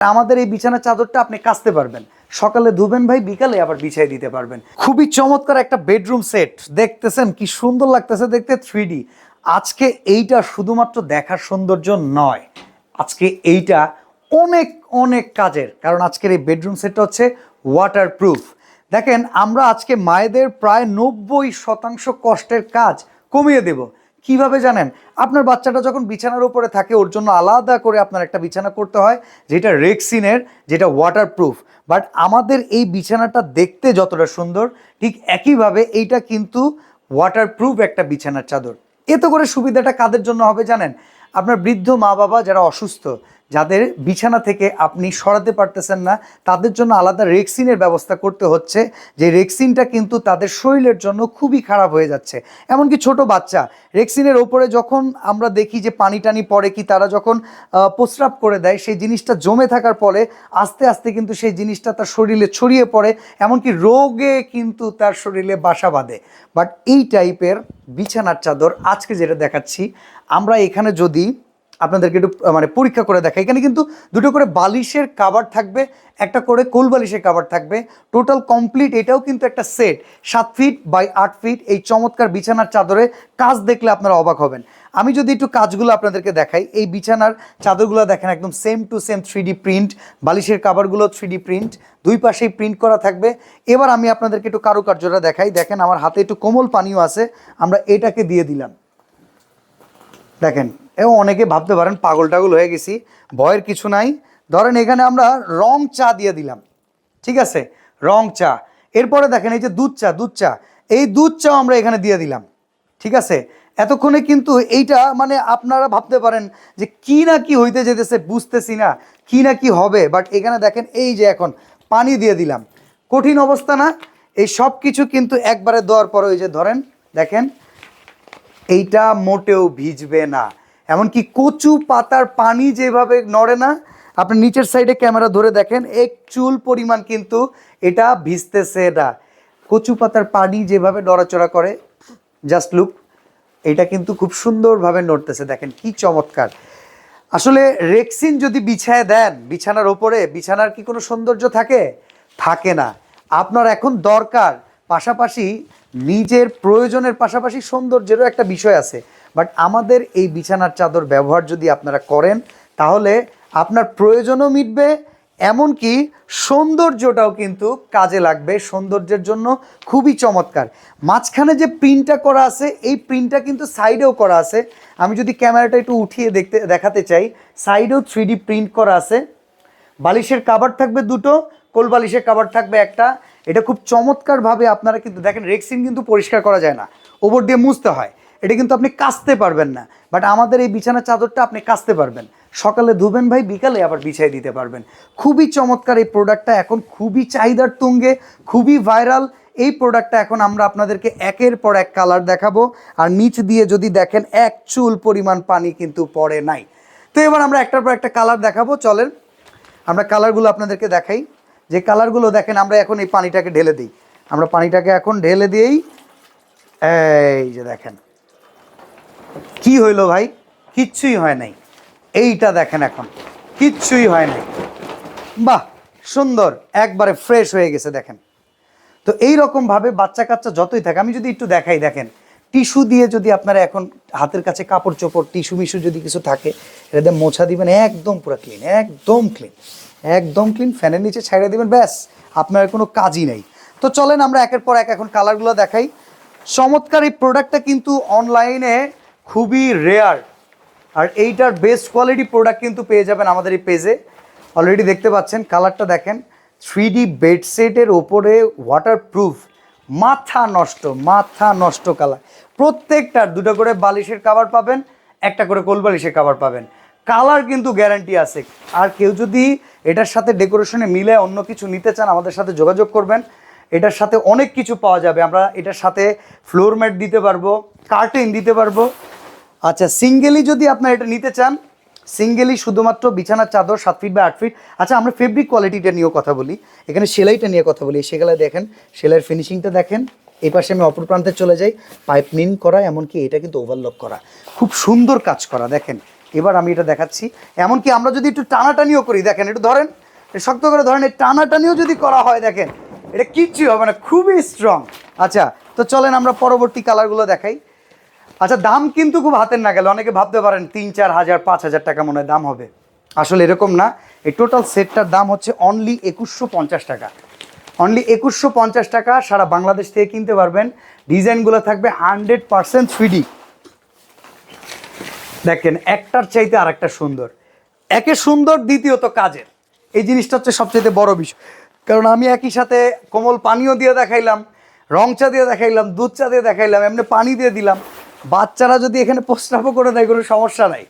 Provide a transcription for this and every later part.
আমাদের এই বিছানার চাদরটা আপনি কাচতে পারবেন। সকালে ধুবেন ভাই, বিকালে আবার বিছাই দিতে পারবেন। খুবই চমৎকার একটা বেডরুম সেট। দেখতেছেন কি সুন্দর লাগতেছে দেখতে থ্রি আজকে এইটা শুধুমাত্র দেখার সৌন্দর্য নয়। আজকে এইটা অনেক অনেক কাজের। কারণ আজকের এই বেডরুম সেটটা হচ্ছে ওয়াটার প্রুফ দেখেন, আমরা আজকে মায়েদের প্রায় নব্বই শতাংশ কষ্টের কাজ কমিয়ে দেব। কীভাবে জানেন? আপনার বাচ্চাটা যখন বিছানার উপরে থাকে, ওর জন্য আলাদা করে আপনার একটা বিছানা করতে হয়, যেটা রেক্সিনের, যেটা ওয়াটারপ্রুফ বাট আমাদের এই বিছানাটা দেখতে যতটা সুন্দর, ঠিক একইভাবে এইটা কিন্তু ওয়াটারপ্রুফ একটা বিছানার চাদর। এতে করে সুবিধাটা কাদের জন্য হবে জানেন? আপনার বৃদ্ধ মা বাবা যারা অসুস্থ যাদের বিছানা থেকে আপনি সরাতে পারতেছেন না, তাদের জন্য আলাদা রেক্সিনের ব্যবস্থা করতে হচ্ছে। যে রেক্সিনটা কিন্তু তাদের শরীরের জন্য খুবই খারাপ হয়ে যাচ্ছে। এমনকি ছোট বাচ্চা, রেক্সিনের ওপরে যখন আমরা দেখি যে পানি টানি পড়ে কি, তারা যখন প্রস্রাব করে দেয়, সেই জিনিসটা জমে থাকার পরে আস্তে আস্তে কিন্তু সেই জিনিসটা তার শরীরে ছড়িয়ে পড়ে, এমনকি রোগে কিন্তু তার শরীরে বাসা বাঁধে। বাট এই টাইপের বিছানার চাদর আজকে যেটা দেখাচ্ছি, আমরা এখানে যদি আপনাদেরকে একটু মানে পরীক্ষা করে দেখা এখানে কিন্তু দুটো করে বালিশের কাবার থাকবে, একটা করে কোল বালিশের কাবার থাকবে। টোটাল কমপ্লিট এটাও কিন্তু একটা সেট সাত ফিট বাই আট ফিট এই চমৎকার বিছানার চাদরে কাজ দেখলে আপনারা অবাক হবেন। আমি যদি একটু কাজগুলো আপনাদেরকে দেখাই, এই বিছানার চাদরগুলো দেখেন একদম same to same three print বালিশের কাভারগুলো থ্রি প্রিন্ট দুই পাশেই প্রিন্ট করা থাকবে। এবার আমি আপনাদেরকে একটু কারুকার্যটা দেখাই। দেখেন আমার হাতে একটু কোমল পানিও আছে, আমরা এটাকে দিয়ে দিলাম। দেখেন, এবং অনেকে ভাবতে পারেন পাগল টাগল হয়ে গেছি, ভয়ের কিছু নাই। ধরেন এখানে আমরা রং চা দিয়ে দিলাম, ঠিক আছে? রং চা। এরপরে দেখেন এই যে দুধ চা দুধ চা, এই দুধ চাও আমরা এখানে দিয়ে দিলাম, ঠিক আছে? এতক্ষণে কিন্তু এইটা মানে আপনারা ভাবতে পারেন যে কি না কি হইতে যেতেছে, বুঝতেছি না, কি না কি হবে। বাট এখানে দেখেন এই যে এখন পানি দিয়ে দিলাম। কঠিন অবস্থা না, এই সব কিছু কিন্তু একবারে দেওয়ার পরে ওই যে ধরেন, দেখেন এইটা মোটেও ভিজবে না। এমনকি কচু পাতার পানি যেভাবে নড়ে না, আপনি নিচের সাইডে ক্যামেরা ধরে দেখেন, এক চুল পরিমাণ কিন্তু এটা ভিজতেছে না। কচু পাতার পানি যেভাবে নড়াচড়া করে জাস্ট লুক এটা কিন্তু খুব সুন্দরভাবে নড়তেছে, দেখেন কি চমৎকার। আসলে রেক্সিন যদি বিছায় দেন, বিছানার ওপরে, বিছানার কি কোনো সৌন্দর্য থাকে? থাকে না। আপনার এখন দরকার, পাশাপাশি নিজের প্রয়োজনের পাশাপাশি সৌন্দর্যেরও একটা বিষয় আছে। বাট আমাদের এই বিছানার চাদর ব্যবহার যদি আপনারা করেন, তাহলে আপনার প্রয়োজনও মিটবে, এমনকি সৌন্দর্যটাও কিন্তু কাজে লাগবে। সৌন্দর্যের জন্য খুবই চমৎকার। মাঝখানে যে প্রিন্টটা করা আছে, এই প্রিন্টটা কিন্তু সাইডেও করা আছে। আমি যদি ক্যামেরাটা একটু উঠিয়ে দেখতে, দেখাতে চাই সাইডেও থ্রি প্রিন্ট করা আছে। বালিশের কাভার থাকবে দুটো, কোল বালিশের কাভার থাকবে একটা এটা খুব চমৎকারভাবে আপনারা কিন্তু দেখেন রেক্সিন কিন্তু পরিষ্কার করা যায় না। ওপর দিয়ে মুছতে হয়। এটা কিন্তু আপনি কাচতে পারবেন না। বাট আমাদের এই বিছানার চাদরটা আপনি কাচতে পারবেন। সকালে ধুবেন ভাই, বিকালে আবার বিছাই দিতে পারবেন। খুবই চমৎকার এই প্রোডাক্টটা এখন খুবই চাহিদার তুঙ্গে, খুবই ভাইরাল এই প্রোডাক্টটা এখন আমরা আপনাদেরকে একের পর এক কালার দেখাবো। আর নিচ দিয়ে যদি দেখেন, এক চুল পরিমাণ পানি কিন্তু পড়ে নাই। তো এবার আমরা একটার পর একটা কালার দেখাবো। চলেন, আমরা কালারগুলো আপনাদেরকে দেখাই। যে কালারগুলো দেখেন, আমরা এখন এই পানিটাকে ঢেলে দিই। আমরা পানিটাকে এখন ঢেলে দিয়েই, এই যে দেখেন। কি হইল ভাই? কিচ্ছুই হয় নাই। এইটা দেখেন এখন। কিচ্ছুই হয় নাই। বাহ, সুন্দর। একবারে ফ্রেশ হয়ে গেছে দেখেন। তো এই রকম ভাবে বাচ্চা কাচ্চা যতই থাকে, আমি যদি একটু দেখাই, দেখেন। টিস্যু দিয়ে যদি আপনারা এখন হাতের কাছে কাপড় চোপড় টিস্যু মিস্যু যদি কিছু থাকে, এটা মোছা দিবেন, একদম পুরো ক্লিন একদম ক্লিন একদম ক্লিন ফ্যানের নিচে ছেড়ে দেবেন, ব্যাস, আপনার কোনো কাজই নেই। তো চলেন আমরা একের পর এক এখন কালারগুলো দেখাই। চমৎকার এই প্রোডাক্টটা কিন্তু অনলাইনে খুবই রেয়ার আর এইটার বেস্ট কোয়ালিটি প্রোডাক্ট কিন্তু পেয়ে যাবেন আমাদের এই পেজে অলরেডি দেখতে পাচ্ছেন কালারটা দেখেন। থ্রি ডি বেডসেটের ওপরে ওয়াটার প্রুফ মাথা নষ্ট মাথা নষ্ট কালার প্রত্যেকটার দুটো করে বালিশের কাভার পাবেন, একটা করে কোল বালিশের কাভার পাবেন। কালার কিন্তু গ্যারান্টি আছে। আর কেউ যদি এটার সাথে ডেকোরেশনে মিলে অন্য কিছু নিতে চান, আমাদের সাথে যোগাযোগ করবেন। এটার সাথে অনেক কিছু পাওয়া যাবে। আমরা এটার সাথে ফ্লোর ম্যাট দিতে পারব কার্টেন দিতে পারব। আচ্ছা সিঙ্গেলি যদি আপনার এটা নিতে চান সিঙ্গেলি শুধুমাত্র বিছানার চাদর সাত ফিট বা আট ফিট আচ্ছা আমরা ফেব্রিক কোয়ালিটিটা নিয়েও কথা বলি। এখানে সেলাইটা নিয়ে কথা বলি। সেগুলো দেখেন, সেলাইয়ের ফিনিশিংটা দেখেন। এই পাশে আমি অপর প্রান্তে চলে যাই। পাইপ নিন করা, এমনকি এটা কিন্তু ওভারলক করা। খুব সুন্দর কাজ করা, দেখেন। এবার আমি এটা দেখাচ্ছি। এমনকি আমরা যদি একটু টানাটানিও করি, দেখেন, একটু ধরেন, শক্ত করে ধরেন, এই টানাটানিও যদি করা হয়, দেখেন, এটা কিচ্ছুই হবে না, খুবই স্ট্রং আচ্ছা তো চলেন আমরা পরবর্তী কালারগুলো দেখাই। আচ্ছা দাম কিন্তু খুব হাতের না গেলে অনেকে ভাবতে পারেন তিন, চার হাজার, পাঁচ হাজার টাকা মনে হয় দাম হবে। আসলে এরকম না, এই টোটাল সেটটার দাম হচ্ছে অনলি একুশশো পঞ্চাশ টাকা। অনলি একুশশো পঞ্চাশ টাকা সারা বাংলাদেশ থেকে কিনতে পারবেন। ডিজাইনগুলো থাকবে হান্ড্রেড পার্সেন্ট থ্রিডি দেখেন, একটার চাইতে আর একটা সুন্দর। একে সুন্দর, দ্বিতীয়ত কাজের। এই জিনিসটা হচ্ছে সবচেয়ে বড় বিষয়। কারণ আমি একই সাথে কোমল পানীয় দিয়ে দেখাইলাম, রং চা দিয়ে দেখাইলাম, দুধ চা দিয়ে দেখাইলাম, এমনি পানি দিয়ে দিলাম। বাচ্চারা যদি এখানে প্রস্রাবও করে দেয়, কোনো সমস্যা নাই।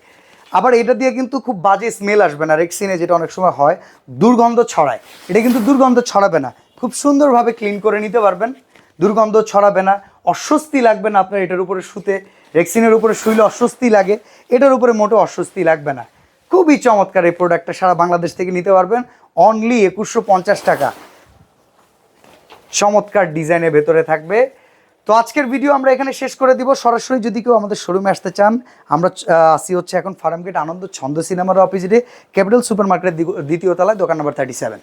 আবার এটা দিয়ে কিন্তু খুব বাজে স্মেল আসবে না। রেক্সিনে যেটা অনেক সময় হয়, দুর্গন্ধ ছড়ায়। এটা কিন্তু দুর্গন্ধ ছড়াবে না। খুব সুন্দরভাবে ক্লিন করে নিতে পারবেন। দুর্গন্ধ ছড়াবে না। অস্বস্তি লাগবে না আপনার, এটার উপরে শুতে রেক্সিনের উপরে শুইলে অস্বস্তি লাগে, এটার উপরে মোটো অস্বস্তি লাগবে না। খুবই চমৎকার এই প্রোডাক্টটা সারা বাংলাদেশ থেকে নিতে পারবেন অনলি একুশশো পঞ্চাশ টাকা। চমৎকার ডিজাইনের ভেতরে থাকবে। তো আজকের ভিডিও আমরা এখানে শেষ করে দিব। সরাসরি যদি কেউ আমাদের শোরুমে আসতে চান, আমরা আসি হচ্ছে এখন ফার্মগেট আনন্দ ছন্দ সিনেমার অপোজিটে ক্যাপিটাল সুপার মার্কেটের দ্বিতীয় তলায়, দোকান নম্বর থার্টি সেভেন